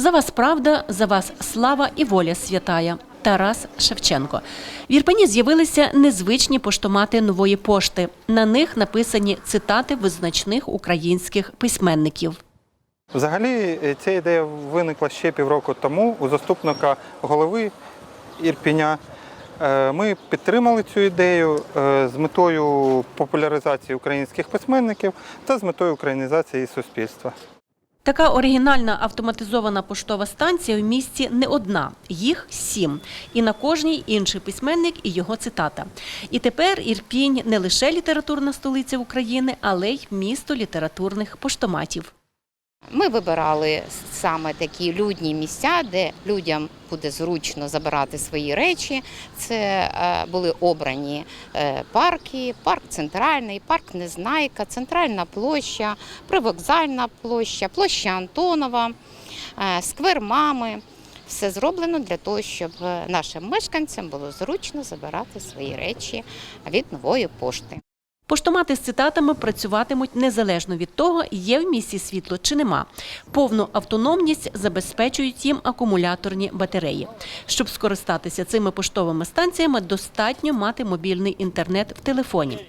За вас правда, за вас слава і воля святая. Тарас Шевченко. В Ірпені з'явилися незвичні поштомати нової пошти. На них написані цитати визначних українських письменників. Взагалі е, ця ідея виникла ще півроку тому у заступника голови Ірпіня. Е, Ми підтримали цю ідею е, з метою популяризації українських письменників та з метою українізації суспільства. Така оригінальна автоматизована поштова станція в місті не одна, їх сім. І на кожній інший письменник і його цитата. І тепер Ірпінь не лише літературна столиця України, але й місто літературних поштоматів. Ми вибирали саме такі людні місця, де людям буде зручно забирати свої речі. Це е, були обрані е, парки, парк центральний, парк Незнайка, центральна площа, привокзальна площа, площа Антонова, е, сквер мами. Все зроблено для того, щоб нашим мешканцям було зручно забирати свої речі від нової пошти. Поштомати з цитатами працюватимуть незалежно від того, є в місті світло чи нема. Повну автономність забезпечують їм акумуляторні батареї. Щоб скористатися цими поштовими станціями, достатньо мати мобільний інтернет в телефоні.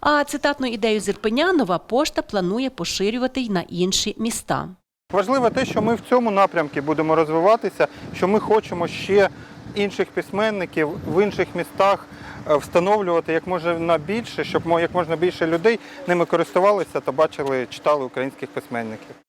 А цитатну ідею з Ірпеня нова пошта планує поширювати й на інші міста. Важливо те, що ми в цьому напрямку будемо розвиватися, що ми хочемо ще інших письменників в інших містах е, встановлювати як можна більше, щоб як можна більше людей ними користувалися та бачили, читали українських письменників.